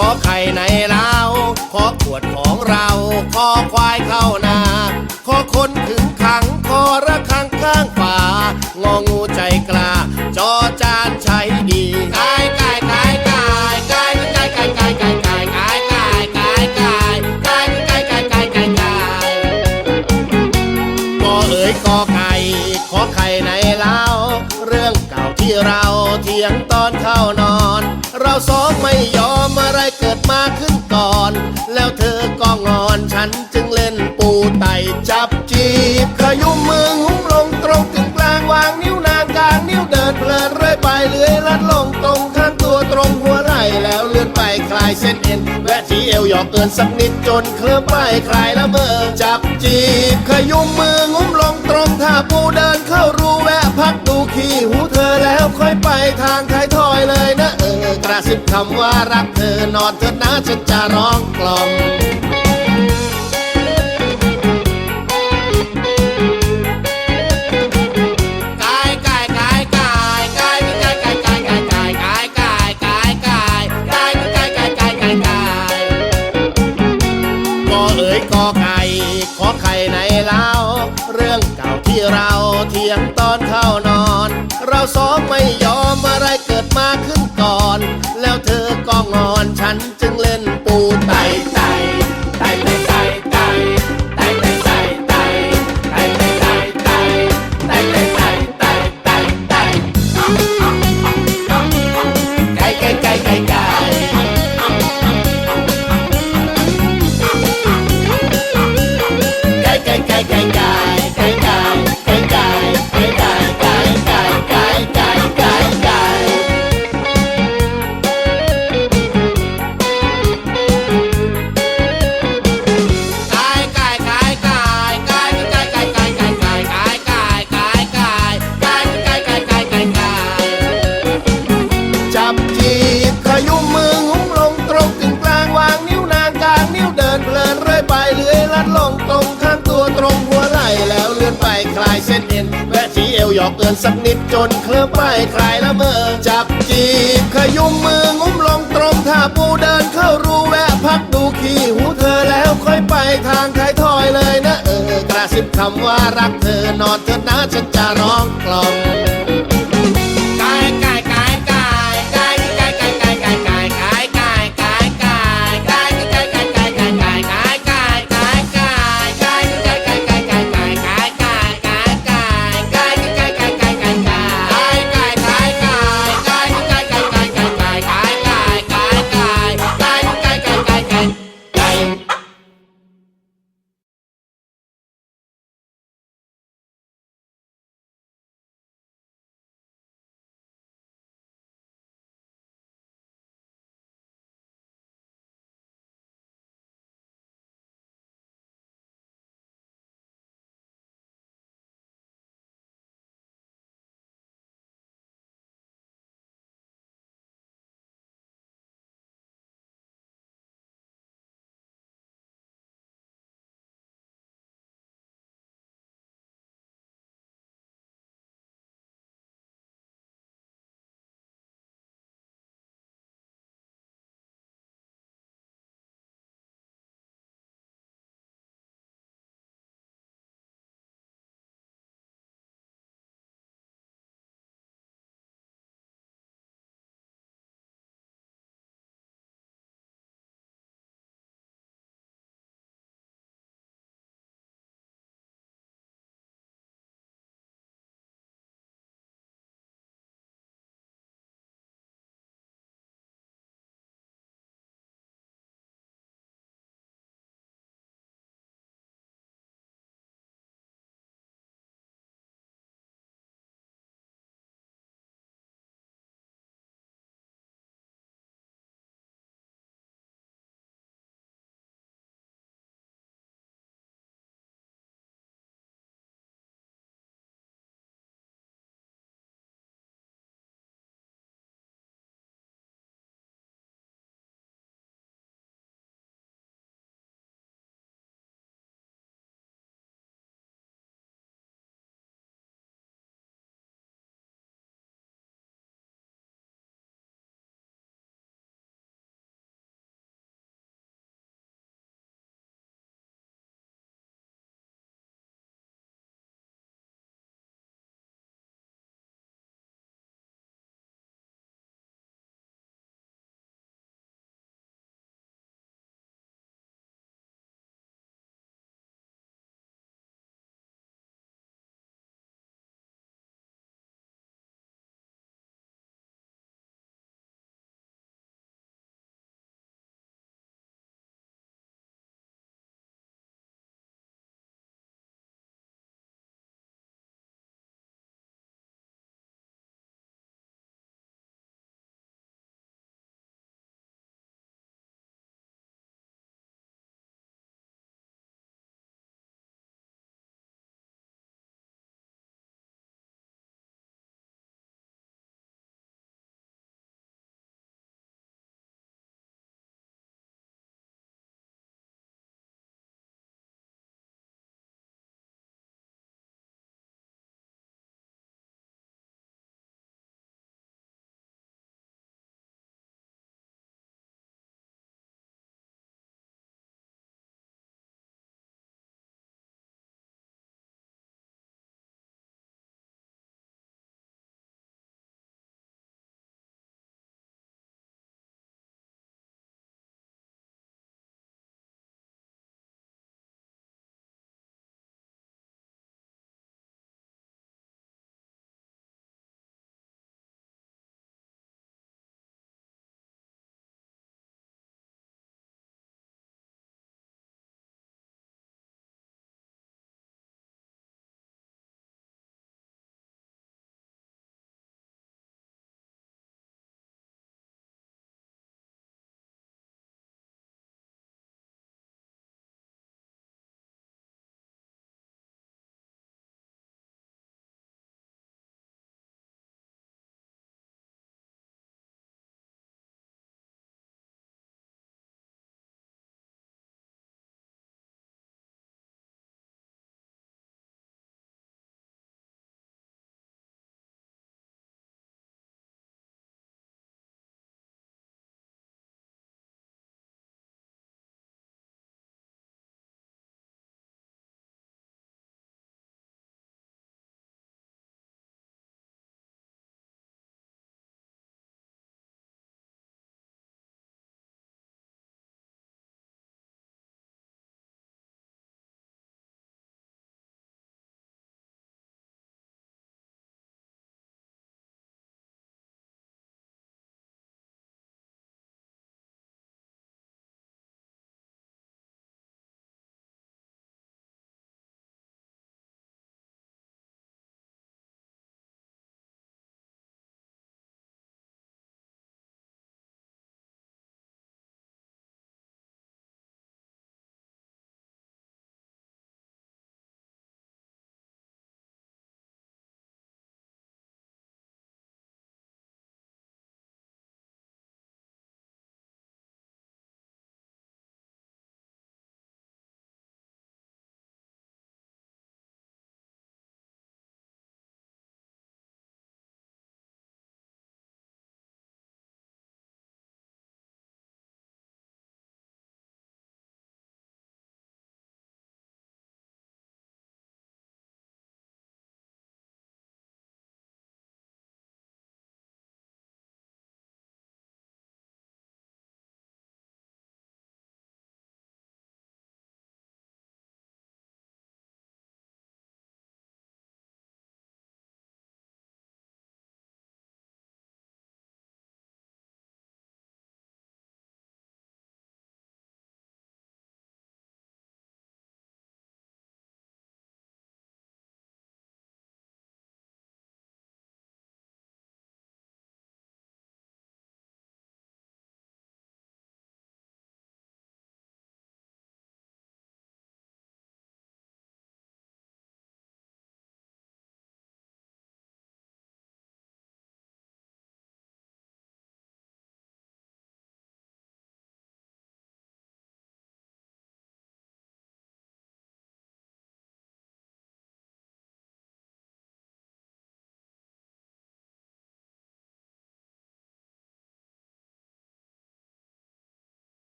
ขอ ไม่ยอมอะไรเกิดมาขึ้นก่อน แล้วเธอก็งอนฉันจึงเล่นปูไตจับจีบขยุมมือหุ้มลงตรงถึงกลางวางนิ้วนางกลางนิ้วเดินเพลินเรื่อยไปเลื้อยลัดลงตรงข้างตัวตรงหัวไหล่แล้วเลื่อนไปคลายเส้นเอ็นและที่เอวหยอกเกินสักนิดจนเคลื่อนไปคลายละเมอจับจีบขยุมมือหุ้มลงตรงท่าปูเดินเข้ารูแวะพักดูขี้หูเธอแล้วค่อยไปทาง สิบคำว่ารักเธอนอนเถิดนะฉันจะร้องกล่อมกอไก่ขอไข่ในเล้าเรื่องเก่าที่เราเทียงตอนเข้านอน เราสองไม่ยอมอะไร มาขึ้นก่อน แล้วเธอก็งอนฉันจึงเล่นปูไตไต อกเอกเอินสักนิดจนเคลิ้มไปคลายละเมอจับจีบขยุมมืองุ้มลงตรงท่าปูเดินเข้ารูแวะพักดูขี้หูเธอแล้วค่อยไปทางท้ายทอยเลยนะเออกระซิบคำว่ารักเธอนอนเถิดนะฉันจะร้องกล่อม